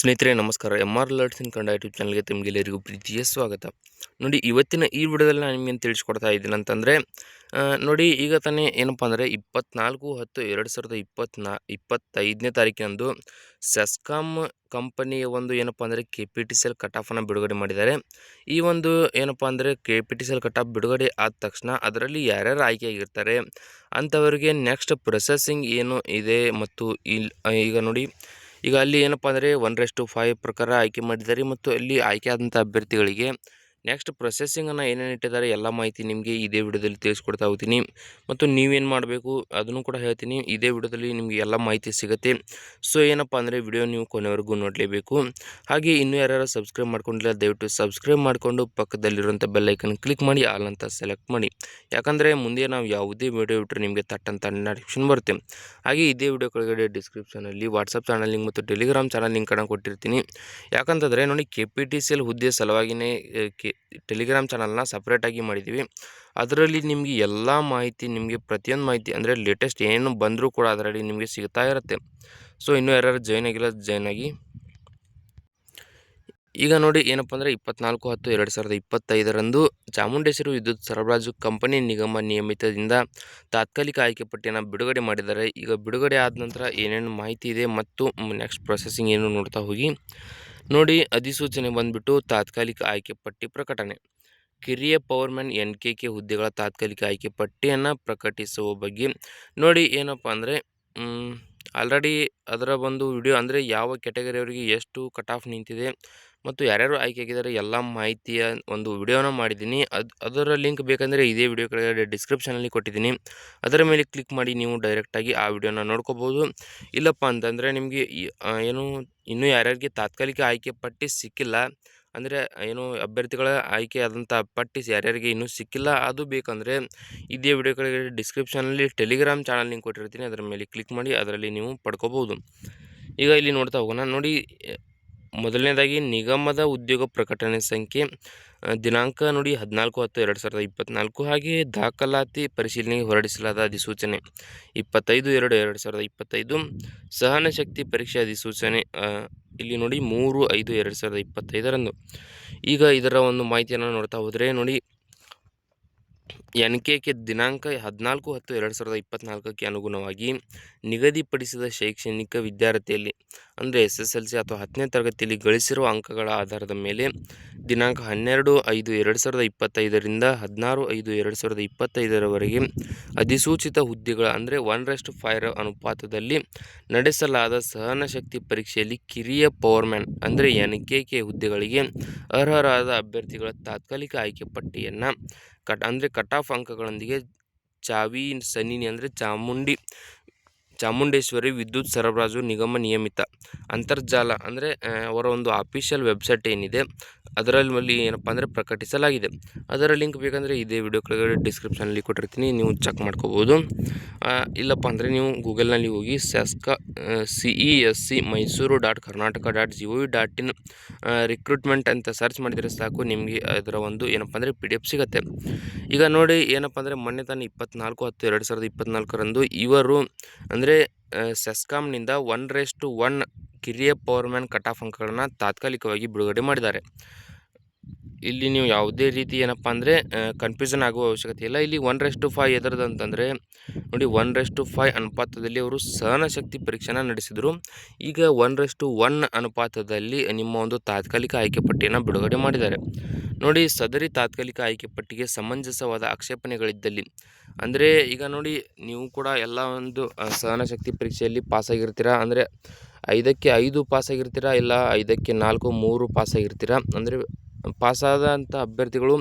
ಸ್ನೇಹಿತರೆ, ನಮಸ್ಕಾರ. M R in Kannada YouTube ಚಾನಲ್ಗೆ ತಮಗೆಲ್ಲರಿಗೂ ಪ್ರೀತಿಯ ಸ್ವಾಗತ. ನೋಡಿ, ಇವತ್ತಿನ ಈ ವಿಡಿಯೋದಲ್ಲಿ ನಾನು ನಿಮಗೆ ತಿಳಿಸ್ಕೊಡ್ತಾ ಇದ್ದೀನಿ ಅಂತಂದರೆ ನೋಡಿ, ಈಗ ತಾನೇ ಏನಪ್ಪ ಅಂದರೆ ಇಪ್ಪತ್ನಾಲ್ಕು ಹತ್ತು ಎರಡು ಸಾವಿರದ ಇಪ್ಪತ್ನಾ, ಇಪ್ಪತ್ತೈದನೇ ತಾರೀಕಿನಂದು ಸೆಸ್ಕಾಮ್ ಕಂಪನಿಯ ಒಂದು ಏನಪ್ಪ ಅಂದರೆ K P T C L ಕಟಾಫನ್ನು ಬಿಡುಗಡೆ ಮಾಡಿದ್ದಾರೆ. ಈ ಒಂದು ಏನಪ್ಪ ಅಂದರೆ K P T C L cutoff ಬಿಡುಗಡೆ ಆದ ತಕ್ಷಣ ಅದರಲ್ಲಿ ಯಾರ್ಯಾರು ಆಯ್ಕೆಯಾಗಿರ್ತಾರೆ, ಅಂಥವರಿಗೆ ನೆಕ್ಸ್ಟ್ ಪ್ರೊಸೆಸಿಂಗ್ ಏನು ಇದೆ ಮತ್ತು ಈಗ ನೋಡಿ ಈಗ ಅಲ್ಲಿ ಏನಪ್ಪ ಅಂದರೆ ಒನ್ ರೆಸ್ ಟು ಫೈವ್ ಪ್ರಕಾರ ಆಯ್ಕೆ ಮಾಡಿದ್ದಾರೆ. ಮತ್ತು ಅಲ್ಲಿ ಆಯ್ಕೆ ಆದಂಥ ಅಭ್ಯರ್ಥಿಗಳಿಗೆ ನೆಕ್ಸ್ಟ್ ಪ್ರೊಸೆಸಿಂಗನ್ನು ಏನೇನು ಇಟ್ಟಿದ್ದಾರೆ ಎಲ್ಲ ಮಾಹಿತಿ ನಿಮಗೆ ಇದೇ ವಿಡಿಯೋದಲ್ಲಿ ತಿಳಿಸ್ಕೊಡ್ತಾ ಹೋಗ್ತೀನಿ. ಮತ್ತು ನೀವೇನು ಮಾಡಬೇಕು ಅದನ್ನು ಕೂಡ ಹೇಳ್ತೀನಿ. ಇದೇ ವಿಡಿಯೋದಲ್ಲಿ ನಿಮಗೆ ಎಲ್ಲ ಮಾಹಿತಿ ಸಿಗುತ್ತೆ. ಸೊ ಏನಪ್ಪ ಅಂದರೆ ವಿಡಿಯೋ ನೀವು ಕೊನೆವರೆಗೂ ನೋಡಲೇಬೇಕು. ಹಾಗೆ ಇನ್ನೂ ಯಾರ್ಯಾರು ಸಬ್ಸ್ಕ್ರೈಬ್ ಮಾಡ್ಕೊಂಡಿಲ್ಲ, ದಯವಿಟ್ಟು ಸಬ್ಸ್ಕ್ರೈಬ್ ಮಾಡಿಕೊಂಡು ಪಕ್ಕದಲ್ಲಿರುವಂಥ ಬೆಲ್ಲೈಕನ್ ಕ್ಲಿಕ್ ಮಾಡಿ ಆಲ್ ಸೆಲೆಕ್ಟ್ ಮಾಡಿ. ಯಾಕಂದರೆ ಮುಂದೆ ನಾವು ಯಾವುದೇ ವಿಡಿಯೋ ಬಿಟ್ಟರೆ ನಿಮಗೆ ತಟ್ಟಂತ ನೋಟಿಫಿಕೇಶನ್ ಬರುತ್ತೆ. ಹಾಗೆ ಇದೇ ವಿಡಿಯೋ ಕೆಳಗಡೆ ಡಿಸ್ಕ್ರಿಪ್ಷನಲ್ಲಿ ವಾಟ್ಸಪ್ ಚಾನಲ್ ಲಿಂಕ್ ಮತ್ತು ಟೆಲಿಗ್ರಾಮ್ ಚಾನಲ್ ಲಿಂಕ್ ಅನ್ನು ಕೊಟ್ಟಿರ್ತೀನಿ. ಯಾಕಂತಂದರೆ ನೋಡಿ K P T C L ಹುದ್ದೆ ಸಲುವಾಗಿಯೇ ಕೆ ಟೆಲಿಗ್ರಾಮ್ ಚಾನಲ್ನ ಸಪ್ರೇಟಾಗಿ ಮಾಡಿದ್ದೀವಿ ಅದರಲ್ಲಿ ನಿಮಗೆ ಎಲ್ಲ ಮಾಹಿತಿ, ನಿಮಗೆ ಪ್ರತಿಯೊಂದು ಮಾಹಿತಿ, ಅಂದರೆ ಲೇಟೆಸ್ಟ್ ಏನು ಬಂದರೂ ಕೂಡ ಅದರಲ್ಲಿ ನಿಮಗೆ ಸಿಗ್ತಾ ಇರುತ್ತೆ. ಸೊ ಇನ್ನೂ ಯಾರ್ಯಾರು ಜಾಯ್ನ್ ಆಗಿಲ್ಲ ಜಾಯ್ನ್ ಆಗಿ. ಈಗ ನೋಡಿ ಏನಪ್ಪ ಅಂದರೆ ಇಪ್ಪತ್ನಾಲ್ಕು ಹತ್ತು ಎರಡು ಸಾವಿರದ ಇಪ್ಪತ್ತೈದರಂದು ಚಾಮುಂಡೇಶ್ವರಿ ವಿದ್ಯುತ್ ಸರಬರಾಜು ಕಂಪನಿ ನಿಗಮ ನಿಯಮಿತದಿಂದ ತಾತ್ಕಾಲಿಕ ಆಯ್ಕೆ ಪಟ್ಟಿಯನ್ನು ಬಿಡುಗಡೆ ಮಾಡಿದ್ದಾರೆ. ಈಗ ಬಿಡುಗಡೆ ಆದ ನಂತರ ಏನೇನು ಮಾಹಿತಿ ಇದೆ ಮತ್ತು ನೆಕ್ಸ್ಟ್ ಪ್ರೊಸೆಸಿಂಗ್ ಏನು ನೋಡ್ತಾ ಹೋಗಿ. ನೋಡಿ ಅಧಿಸೂಚನೆ ಬಂದ್ಬಿಟ್ಟು ತಾತ್ಕಾಲಿಕ ಆಯ್ಕೆ ಪಟ್ಟಿ ಪ್ರಕಟಣೆ. ಕಿರಿಯ ಪವರ್ಮ್ಯಾನ್ ಎನ್ ಕೆ ಕೆ ಹುದ್ದೆಗಳ ತಾತ್ಕಾಲಿಕ ಆಯ್ಕೆ ಪಟ್ಟಿಯನ್ನು ಪ್ರಕಟಿಸುವ ಬಗ್ಗೆ ನೋಡಿ ಏನಪ್ಪ ಅಂದರೆ ಆಲ್ರೆಡಿ ಅದರ ಒಂದು ವಿಡಿಯೋ ಅಂದರೆ ಯಾವ ಕೆಟಗರಿಯವರಿಗೆ ಎಷ್ಟು ಕಟ್ ಆಫ್ ನಿಂತಿದೆ ಮತ್ತು ಯಾರ್ಯಾರು ಆಯ್ಕೆ ಆಗಿದ್ದಾರೆ ಎಲ್ಲ ಮಾಹಿತಿಯ ಒಂದು ವಿಡಿಯೋನ ಮಾಡಿದ್ದೀನಿ. ಅದು, ಅದರ ಲಿಂಕ್ ಬೇಕಂದರೆ ಇದೇ ವಿಡಿಯೋ ಕೆಳಗಡೆ ಡಿಸ್ಕ್ರಿಪ್ಷನಲ್ಲಿ ಕೊಟ್ಟಿದ್ದೀನಿ. ಅದರ ಮೇಲೆ ಕ್ಲಿಕ್ ಮಾಡಿ ನೀವು ಡೈರೆಕ್ಟಾಗಿ ಆ ವಿಡಿಯೋನ ನೋಡ್ಕೋಬೋದು. ಇಲ್ಲಪ್ಪ ಅಂತಂದರೆ ನಿಮಗೆ ಏನು ಇನ್ನೂ ಯಾರ್ಯಾರಿಗೆ ತಾತ್ಕಾಲಿಕ ಆಯ್ಕೆ ಪಟ್ಟಿ ಸಿಕ್ಕಿಲ್ಲ, ಅಂದರೆ ಏನು ಅಭ್ಯರ್ಥಿಗಳ ಆಯ್ಕೆ ಆದಂಥ ಪಟ್ಟಿ ಯಾರ್ಯಾರಿಗೆ ಇನ್ನೂ ಸಿಕ್ಕಿಲ್ಲ, ಅದು ಬೇಕಂದರೆ ಇದೇ ವಿಡಿಯೋ ಕೆಳಗಡೆ ಡಿಸ್ಕ್ರಿಪ್ಷನಲ್ಲಿ ಟೆಲಿಗ್ರಾಮ್ ಚಾನಲ್ ಲಿಂಕ್ ಕೊಟ್ಟಿರ್ತೀನಿ. ಅದರ ಮೇಲೆ ಕ್ಲಿಕ್ ಮಾಡಿ ಅದರಲ್ಲಿ ನೀವು ಪಡ್ಕೋಬೋದು. ಈಗ ಇಲ್ಲಿ ನೋಡ್ತಾ ಹೋಗೋಣ. ನೋಡಿ ಮೊದಲನೇದಾಗಿ ನಿಗಮದ ಉದ್ಯೋಗ ಪ್ರಕಟಣೆ ಸಂಖ್ಯೆ ದಿನಾಂಕ ನೋಡಿ ಹದಿನಾಲ್ಕು ಹತ್ತು ಎರಡು ಸಾವಿರದ ಇಪ್ಪತ್ತ್ನಾಲ್ಕು ಹಾಗೆ ದಾಖಲಾತಿ ಪರಿಶೀಲನೆಗೆ ಹೊರಡಿಸಲಾದ ಅಧಿಸೂಚನೆ ಇಪ್ಪತ್ತೈದು ಎರಡು ಎರಡು ಸಾವಿರದ ಇಪ್ಪತ್ತೈದು. ಸಹನಶಕ್ತಿ ಪರೀಕ್ಷೆ ಅಧಿಸೂಚನೆ ಇಲ್ಲಿ ನೋಡಿ ಮೂರು ಐದು ಎರಡು ಸಾವಿರದ ಇಪ್ಪತ್ತೈದರಂದು. ಈಗ ಇದರ ಒಂದು ಮಾಹಿತಿಯನ್ನು ನೋಡ್ತಾ ಹೋದರೆ ನೋಡಿ ಎನ್ ಕೆ ಕೆ ದಿನಾಂಕ ಹದಿನಾಲ್ಕು ಹತ್ತು ಎರಡು ಸಾವಿರದ ಇಪ್ಪತ್ತ್ನಾಲ್ಕಕ್ಕೆ ಅನುಗುಣವಾಗಿ ನಿಗದಿಪಡಿಸಿದ ಶೈಕ್ಷಣಿಕ ವಿದ್ಯಾರ್ಥಿಯಲ್ಲಿ, ಅಂದರೆ ಎಸ್ ಎಸ್ ಎಲ್ ಸಿ ಅಥವಾ ಹತ್ತನೇ ತರಗತಿಯಲ್ಲಿ ಗಳಿಸಿರುವ ಅಂಕಗಳ ಆಧಾರದ ಮೇಲೆ ದಿನಾಂಕ ಹನ್ನೆರಡು ಐದು ಎರಡು ಸಾವಿರದ ಇಪ್ಪತ್ತೈದರಿಂದ ಹದಿನಾರು ಐದು ಎರಡು ಸಾವಿರದ ಇಪ್ಪತ್ತೈದರವರೆಗೆ ಅಧಿಸೂಚಿತ ಹುದ್ದೆಗಳ, ಅಂದರೆ ಒನ್ ರೆಸ್ಟ್ ಫೈರ್ ಅನುಪಾತದಲ್ಲಿ ನಡೆಸಲಾದ ಸಹನಶಕ್ತಿ ಪರೀಕ್ಷೆಯಲ್ಲಿ ಕಿರಿಯ ಪವರ್ಮ್ಯಾನ್, ಅಂದರೆ ಎನ್ ಕೆ ಕೆ ಹುದ್ದೆಗಳಿಗೆ ಅರ್ಹರಾದ ಅಭ್ಯರ್ಥಿಗಳ ತಾತ್ಕಾಲಿಕ ಆಯ್ಕೆ ಪಟ್ಟಿಯನ್ನು ಕಟ್, ಅಂದರೆ ಕಟ್ ಆಫ್ ಅಂಕಗಳೊಂದಿಗೆ ಚಾವಿ ಸನ್ನಿನಿ ಅಂದರೆ ಚಾಮುಂಡಿ, ಚಾಮುಂಡೇಶ್ವರಿ ವಿದ್ಯುತ್ ಸರಬರಾಜು ನಿಗಮ ನಿಯಮಿತ. ಅಂತರ್ಜಾಲ ಅಂದರೆ ಅವರ ಒಂದು ಆಫೀಷಿಯಲ್ ವೆಬ್ಸೈಟ್ ಏನಿದೆ. ಅದರಲ್ಲಿ ಏನಪ್ಪ ಅಂದರೆ ಪ್ರಕಟಿಸಲಾಗಿದೆ. ಅದರ ಲಿಂಕ್ ಬೇಕಂದರೆ ಇದೇ ವಿಡಿಯೋ ಕೆಳಗಡೆ ಡಿಸ್ಕ್ರಿಪ್ಷನಲ್ಲಿ ಕೊಟ್ಟಿರ್ತೀನಿ, ನೀವು ಚೆಕ್ ಮಾಡ್ಕೋಬೋದು. ಇಲ್ಲಪ್ಪ ಅಂದರೆ ನೀವು ಗೂಗಲ್ನಲ್ಲಿ ಹೋಗಿ ಸ್ಯಾಸ್ಕ C E S C Mysore dot Karnataka dot G O V dot in recruitment ಅಂತ ಸರ್ಚ್ ಮಾಡಿದರೆ ಸಾಕು, ನಿಮಗೆ ಅದರ ಒಂದು ಏನಪ್ಪ ಅಂದರೆ ಪಿ ಡಿ ಎಫ್ ಸಿಗುತ್ತೆ. ಈಗ ನೋಡಿ ಏನಪ್ಪ ಅಂದರೆ ಮೊನ್ನೆ ತಾನೆ ಇಪ್ಪತ್ನಾಲ್ಕು ಹತ್ತು ಎರಡು ಸಾವಿರದ ಇಪ್ಪತ್ನಾಲ್ಕರಂದು ಇವರು ಅಂದರೆ ಸೆಸ್ಕಾಮ್ನಿಂದ ಒನ್ ರೇಸ್ ಟು ಒನ್ ಕಿರಿಯ ಪವರ್ಮ್ಯಾನ್ ಕಟಾಫ್ ಅಂಕಗಳನ್ನು ತಾತ್ಕಾಲಿಕವಾಗಿ ಬಿಡುಗಡೆ ಮಾಡಿದ್ದಾರೆ. ಇಲ್ಲಿ ನೀವು ಯಾವುದೇ ರೀತಿ ಏನಪ್ಪ ಅಂದರೆ ಕನ್ಫ್ಯೂಷನ್ ಆಗುವ ಅವಶ್ಯಕತೆ ಇಲ್ಲ. ಇಲ್ಲಿ ಒನ್ ರೆಸ್ ಟು ಫೈವ್ ಎದರದ್ದು ನೋಡಿ ಒನ್ ರೆಸ್ ಟು ಫೈವ್ ಅನುಪಾತದಲ್ಲಿ ಅವರು ಸಹನಶಕ್ತಿ ಪರೀಕ್ಷೆನ ನಡೆಸಿದರು. ಈಗ ಒನ್ ರೆಸ್ ಟು ಒನ್ ಅನುಪಾತದಲ್ಲಿ ನಿಮ್ಮ ಒಂದು ತಾತ್ಕಾಲಿಕ ಆಯ್ಕೆ ಪಟ್ಟಿಯನ್ನು ಬಿಡುಗಡೆ ಮಾಡಿದ್ದಾರೆ. ನೋಡಿ, ಸದರಿ ತಾತ್ಕಾಲಿಕ ಆಯ್ಕೆ ಪಟ್ಟಿಗೆ ಸಮಂಜಸವಾದ ಆಕ್ಷೇಪಣೆಗಳಿದ್ದಲ್ಲಿ, ಅಂದರೆ ಈಗ ನೋಡಿ, ನೀವು ಕೂಡ ಎಲ್ಲ ಒಂದು ಸಹನಶಕ್ತಿ ಪರೀಕ್ಷೆಯಲ್ಲಿ ಪಾಸಾಗಿರ್ತೀರಾ? ಅಂದರೆ ಐದಕ್ಕೆ ಐದು ಪಾಸಾಗಿರ್ತೀರಾ? ಇಲ್ಲ ಐದಕ್ಕೆ ನಾಲ್ಕು, ಮೂರು ಪಾಸಾಗಿರ್ತೀರಾ? ಅಂದರೆ ಪಾಸಾದಂಥ ಅಭ್ಯರ್ಥಿಗಳು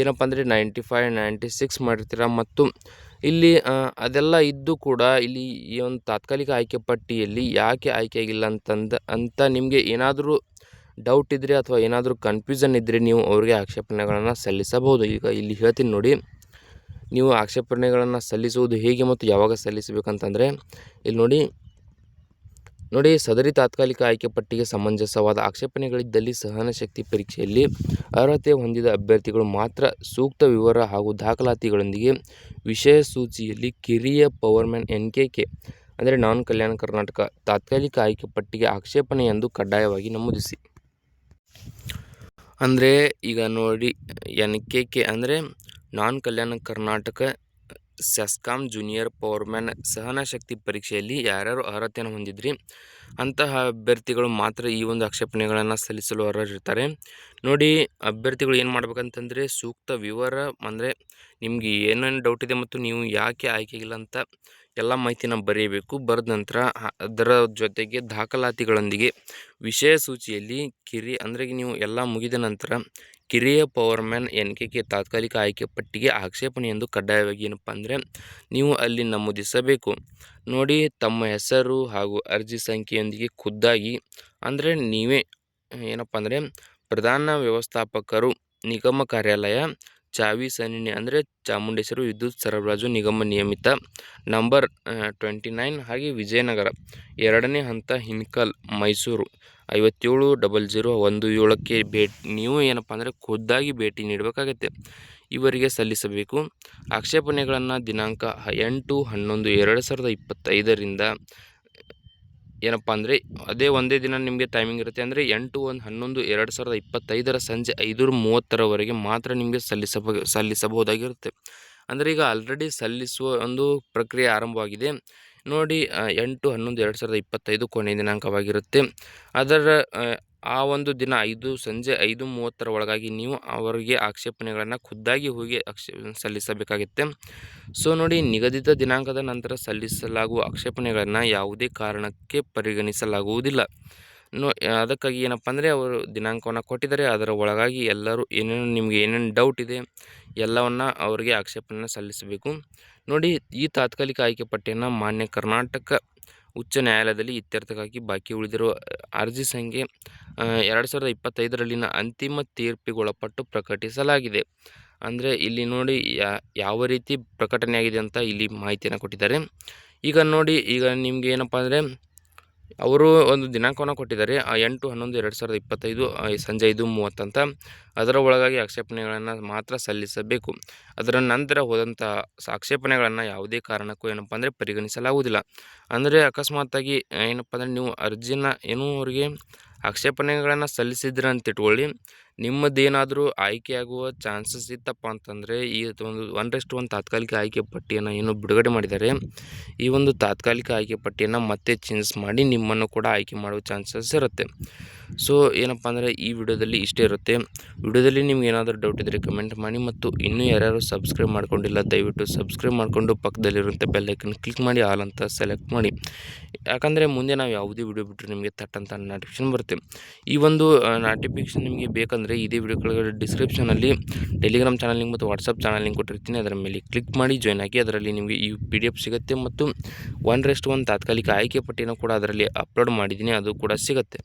ಏನಪ್ಪ ಅಂದರೆ ನೈಂಟಿ ಫೈವ್, ನೈಂಟಿ ಸಿಕ್ಸ್ ಮಾಡಿರ್ತೀರ. ಮತ್ತು ಇಲ್ಲಿ ಅದೆಲ್ಲ ಇದ್ದು ಕೂಡ ಇಲ್ಲಿ ಈ ಒಂದು ತಾತ್ಕಾಲಿಕ ಆಯ್ಕೆ ಪಟ್ಟಿಯಲ್ಲಿ ಯಾಕೆ ಆಯ್ಕೆ ಆಗಿಲ್ಲ ಅಂತಂದ, ಅಂತ ನಿಮಗೆ ಏನಾದರೂ ಡೌಟ್ ಇದ್ದರೆ ಅಥವಾ ಏನಾದರೂ ಕನ್ಫ್ಯೂಷನ್ ಇದ್ದರೆ ನೀವು ಅವರಿಗೆ ಆಕ್ಷೇಪಣೆಗಳನ್ನು ಸಲ್ಲಿಸಬಹುದು. ಈಗ ಇಲ್ಲಿ ಹೇಳ್ತೀನಿ ನೋಡಿ, ನೀವು ಆಕ್ಷೇಪಣೆಗಳನ್ನು ಸಲ್ಲಿಸುವುದು ಹೇಗೆ ಮತ್ತು ಯಾವಾಗ ಸಲ್ಲಿಸಬೇಕಂತಂದರೆ, ಇಲ್ಲಿ ನೋಡಿ ನೋಡಿ, ಸದರಿ ತಾತ್ಕಾಲಿಕ ಆಯ್ಕೆ ಪಟ್ಟಿಗೆ ಸಮಂಜಸವಾದ ಆಕ್ಷೇಪಣೆಗಳಿದ್ದಲ್ಲಿ ಸಹನಶಕ್ತಿ ಪರೀಕ್ಷೆಯಲ್ಲಿ ಅರ್ಹತೆ ಹೊಂದಿದ ಅಭ್ಯರ್ಥಿಗಳು ಮಾತ್ರ ಸೂಕ್ತ ವಿವರ ಹಾಗೂ ದಾಖಲಾತಿಗಳೊಂದಿಗೆ ವಿಷಯ ಸೂಚಿಯಲ್ಲಿ ಕಿರಿಯ ಪವರ್ಮ್ಯಾನ್ ಎನ್ ಕೆ ಕೆ ಅಂದರೆ ನಾನ್ ಕಲ್ಯಾಣ ಕರ್ನಾಟಕ ತಾತ್ಕಾಲಿಕ ಆಯ್ಕೆ ಪಟ್ಟಿಗೆ ಆಕ್ಷೇಪಣೆ ಎಂದು ಕಡ್ಡಾಯವಾಗಿ ನಮೂದಿಸಿ. ಅಂದರೆ ಈಗ ನೋಡಿ ಎನ್ ಕೆ ಕೆ ಅಂದರೆ non Kalyana Karnataka CESCOM junior powerman ಸಹನ ಶಕ್ತಿ ಪರೀಕ್ಷೆಯಲ್ಲಿ ಯಾರ್ಯಾರು ಅರ್ಹತೆಯನ್ನು ಹೊಂದಿದ್ರಿ? ಅಂತಹ ಅಭ್ಯರ್ಥಿಗಳು ಮಾತ್ರ ಈ ಒಂದು ಆಕ್ಷೇಪಣೆಗಳನ್ನು ಸಲ್ಲಿಸಲು ಅರ್ಹರಿರ್ತಾರೆ. ನೋಡಿ, ಅಭ್ಯರ್ಥಿಗಳು ಏನು ಮಾಡ್ಬೇಕಂತಂದರೆ ಸೂಕ್ತ ವಿವರ, ಅಂದರೆ ನಿಮಗೆ ಏನೇನು ಡೌಟ್ ಇದೆ ಮತ್ತು ನೀವು ಯಾಕೆ ಆಯ್ಕೆಗಿಲ್ಲ ಅಂತ ಎಲ್ಲ ಮಾಹಿತಿನ ಬರೆಯಬೇಕು. ಬರೆದ ನಂತರ ಅದರ ಜೊತೆಗೆ ದಾಖಲಾತಿಗಳೊಂದಿಗೆ ವಿಷಯ ಸೂಚಿಯಲ್ಲಿ ಕಿರಿ, ಅಂದರೆ ನೀವು ಎಲ್ಲ ಮುಗಿದ ನಂತರ ಕಿರಿಯ ಪವರ್ಮ್ಯಾನ್ ಎನ್ ಕೆ ಕೆ ತಾತ್ಕಾಲಿಕ ಆಯ್ಕೆ ಪಟ್ಟಿಗೆ ಆಕ್ಷೇಪಣೆ ಎಂದು ಕಡ್ಡಾಯವಾಗಿ ಏನಪ್ಪ ಅಂದರೆ ನೀವು ಅಲ್ಲಿ ನಮೂದಿಸಬೇಕು. ನೋಡಿ, ತಮ್ಮ ಹೆಸರು ಹಾಗೂ ಅರ್ಜಿ ಸಂಖ್ಯೆಯೊಂದಿಗೆ ಖುದ್ದಾಗಿ ಅಂದರೆ ನೀವೇ ಏನಪ್ಪ ಅಂದರೆ ಪ್ರಧಾನ ವ್ಯವಸ್ಥಾಪಕರು, ನಿಗಮ ಕಾರ್ಯಾಲಯ, ಚಾವಿ ಸನ್ನಿನಿ ಅಂದರೆ ಚಾಮುಂಡೇಶ್ವರಿ ವಿದ್ಯುತ್ ಸರಬರಾಜು ನಿಗಮ ನಿಯಮಿತ, ನಂಬರ್ ಟ್ವೆಂಟಿ ನೈನ್ ಹಾಗೆ ವಿಜಯನಗರ. ಎರಡನೇ ಹಂತ ಹಿನ್ಕಲ್ ಮೈಸೂರು. ಐವತ್ತೇಳು ಡಬಲ್ ಜೀರೋ ಒಂದು ಏಳಕ್ಕೆ ಭೇಟಿ. ನೀವು ಏನಪ್ಪ ಅಂದರೆ ಖುದ್ದಾಗಿ ಭೇಟಿ ನೀಡಬೇಕಾಗತ್ತೆ. ಇವರಿಗೆ ಸಲ್ಲಿಸಬೇಕು. ಆಕ್ಷೇಪಣೆಗಳನ್ನು ದಿನಾಂಕ ಎಂಟು ಹನ್ನೊಂದು ಎರಡು ಸಾವಿರದ ಇಪ್ಪತ್ತೈದರಿಂದ, ಏನಪ್ಪ ಅಂದರೆ ಅದೇ ಒಂದೇ ದಿನ ನಿಮಗೆ ಟೈಮಿಂಗ್ ಇರುತ್ತೆ ಅಂದರೆ ಎಂಟು ಒಂದು ಹನ್ನೊಂದು ಎರಡು ಸಾವಿರದ ಇಪ್ಪತ್ತೈದರ ಸಂಜೆ ಐದು ಮೂವತ್ತರವರೆಗೆ ಮಾತ್ರ ನಿಮಗೆ ಸಲ್ಲಿಸಬ, ಸಲ್ಲಿಸಬಹುದಾಗಿರುತ್ತೆ. ಅಂದರೆ ಈಗ ಆಲ್ರೆಡಿ ಸಲ್ಲಿಸುವ ಒಂದು ಪ್ರಕ್ರಿಯೆ ಆರಂಭವಾಗಿದೆ. ನೋಡಿ ಎಂಟು, ಹನ್ನೊಂದು, ಎರಡು ಸಾವಿರದ ಇಪ್ಪತ್ತೈದು ಕೊನೆಯ ದಿನಾಂಕವಾಗಿರುತ್ತೆ. ಅದರ, ಆ ಒಂದು ದಿನ ಐದು, ಸಂಜೆ ಐದು ಮೂವತ್ತರ ಒಳಗಾಗಿ ನೀವು ಅವರಿಗೆ ಆಕ್ಷೇಪಣೆಗಳನ್ನು ಖುದ್ದಾಗಿ ಹೋಗಿ ಸಲ್ಲಿಸಬೇಕಾಗುತ್ತೆ. ಸೊ, ನೋಡಿ, ನಿಗದಿತ ದಿನಾಂಕದ ನಂತರ ಸಲ್ಲಿಸಲಾಗುವ ಆಕ್ಷೇಪಣೆಗಳನ್ನು ಯಾವುದೇ ಕಾರಣಕ್ಕೆ ಪರಿಗಣಿಸಲಾಗುವುದಿಲ್ಲ. ನೋ, ಅದಕ್ಕಾಗಿ ಏನಪ್ಪ ಅಂದರೆ ಅವರು ದಿನಾಂಕವನ್ನು ಕೊಟ್ಟಿದ್ದಾರೆ. ಅದರ ಒಳಗಾಗಿ ಎಲ್ಲರೂ ಏನೇನು ನಿಮಗೆ ಏನೇನು ಡೌಟ್ ಇದೆ, ಎಲ್ಲವನ್ನು ಅವರಿಗೆ ಆಕ್ಷೇಪಣೆ ಸಲ್ಲಿಸಬೇಕು. ನೋಡಿ, ಈ ತಾತ್ಕಾಲಿಕ ಆಯ್ಕೆ ಪಟ್ಟಿಯನ್ನು ಮಾನ್ಯ ಕರ್ನಾಟಕ ಉಚ್ಚ ನ್ಯಾಯಾಲಯದಲ್ಲಿ ಇತ್ಯರ್ಥಕ್ಕಾಗಿ ಬಾಕಿ ಉಳಿದಿರುವ, ಅರ್ಜಿ ಸಂಖ್ಯೆ ಎರಡು ಸಾವಿರದ ಇಪ್ಪತ್ತೈದರಲ್ಲಿನ ಅಂತಿಮ ತೀರ್ಪಿಗೊಳಪಟ್ಟು ಪ್ರಕಟಿಸಲಾಗಿದೆ. ಅಂದರೆ, ಇಲ್ಲಿ ನೋಡಿ ಯಾವ ರೀತಿ ಪ್ರಕಟಣೆಯಾಗಿದೆ ಅಂತ ಇಲ್ಲಿ ಮಾಹಿತಿಯನ್ನು ಕೊಟ್ಟಿದ್ದಾರೆ. ಈಗ ನೋಡಿ, ಈಗ ನಿಮಗೆ ಏನಪ್ಪ ಅಂದರೆ ಅವರು ಒಂದು ದಿನಾಂಕವನ್ನು ಕೊಟ್ಟಿದ್ದಾರೆ ಎಂಟು, ಹನ್ನೊಂದು, ಎರಡು ಸಾವಿರದ ಇಪ್ಪತ್ತೈದು ಸಂಜೆ ಐದು ಮೂವತ್ತಂತ ಅದರ ಒಳಗಾಗಿ ಆಕ್ಷೇಪಣೆಗಳನ್ನು ಮಾತ್ರ ಸಲ್ಲಿಸಬೇಕು. ಅದರ ನಂತರ ಹೋದಂಥ ಆಕ್ಷೇಪಣೆಗಳನ್ನು ಯಾವುದೇ ಕಾರಣಕ್ಕೂ ಏನಪ್ಪ ಅಂದರೆ ಪರಿಗಣಿಸಲಾಗುವುದಿಲ್ಲ. ಅಂದರೆ ಅಕಸ್ಮಾತ್ತಾಗಿ ಏನಪ್ಪ ಅಂದರೆ ನೀವು ಅರ್ಜಿನ, ಏನೂ ಅವರಿಗೆ ಆಕ್ಷೇಪಣೆಗಳನ್ನು ಸಲ್ಲಿಸಿದ್ರೆ ಅಂತ ಇಟ್ಕೊಳ್ಳಿ. ನಿಮ್ಮದೇನಾದರೂ ಆಯ್ಕೆಯಾಗುವ ಚಾನ್ಸಸ್ ಇತ್ತಪ್ಪ ಅಂತಂದರೆ, ಈ ಒಂದು ರೆಸ್ಟ್ ಒಂದು ತಾತ್ಕಾಲಿಕ ಆಯ್ಕೆ ಪಟ್ಟಿಯನ್ನು ಏನು ಬಿಡುಗಡೆ ಮಾಡಿದ್ದಾರೆ. ಈ ಒಂದು ತಾತ್ಕಾಲಿಕ ಆಯ್ಕೆ ಪಟ್ಟಿಯನ್ನು ಮತ್ತೆ ಚೇಂಜ್ ಮಾಡಿ ನಿಮ್ಮನ್ನು ಕೂಡ ಆಯ್ಕೆ ಮಾಡುವ ಚಾನ್ಸಸ್ ಇರುತ್ತೆ. ಸೊ ಏನಪ್ಪ ಅಂದರೆ ಈ ವಿಡಿಯೋದಲ್ಲಿ ಇಷ್ಟೇ ಇರುತ್ತೆ. ವಿಡಿಯೋದಲ್ಲಿ ನಿಮ್ಗೆ ಏನಾದರೂ ಡೌಟ್ ಇದ್ದರೆ ಕಮೆಂಟ್ ಮಾಡಿ ಮತ್ತು ಇನ್ನೂ ಯಾರ್ಯಾರು ಸಬ್ಸ್ಕ್ರೈಬ್ ಮಾಡ್ಕೊಂಡಿಲ್ಲ, ದಯವಿಟ್ಟು ಸಬ್ಸ್ಕ್ರೈಬ್ ಮಾಡಿಕೊಂಡು ಪಕ್ಕದಲ್ಲಿರುವಂಥ ಬೆಲ್ಲೈಕನ್ ಕ್ಲಿಕ್ ಮಾಡಿ ಆಲ್ ಅಂತ ಸೆಲೆಕ್ಟ್ ಮಾಡಿ. ಯಾಕಂದರೆ ಮುಂದೆ ನಾವು ಯಾವುದೇ ವಿಡಿಯೋ ಬಿಟ್ಟರೆ ನಿಮಗೆ ತಟ್ಟಂತ ನೋಟಿಫಿಕೇಶನ್ ಬರುತ್ತೆ. ಈ ಒಂದು ನೋಟಿಫಿಕೇಶನ್ ನಿಮಗೆ ಬೇಕಂದರೆ ಇದೇ ವಿಡಿಯೋ ಕೆಳಗಡೆ ಡಿಸ್ಕ್ರಿಪ್ಷನಲ್ಲಿ ಟೆಲಿಗ್ರಾಮ್ ಚಾನಲ್ ಲಿಂಕ್ ಮತ್ತು ವಾಟ್ಸಪ್ ಚಾನಲ್ ಲಿಂಕ್ ಕೊಟ್ಟಿರ್ತೀನಿ. ಅದರ ಮೇಲೆ ಕ್ಲಿಕ್ ಮಾಡಿ ಜಾಯ್ನ್ ಆಗಿ, ಅದರಲ್ಲಿ ನಿಮಗೆ ಈ ಪಿ ಡಿ ಎಫ್ ಸಿಗುತ್ತೆ ಮತ್ತು ಒನ್ ರೆಸ್ಟ್ ಒನ್ ತಾತ್ಕಾಲಿಕ ಆಯ್ಕೆ ಪಟ್ಟಿಯನ್ನು ಕೂಡ ಅದರಲ್ಲಿ ಅಪ್ಲೋಡ್ ಮಾಡಿದ್ದೀನಿ. ಅದು ಕೂಡ ಸಿಗುತ್ತೆ.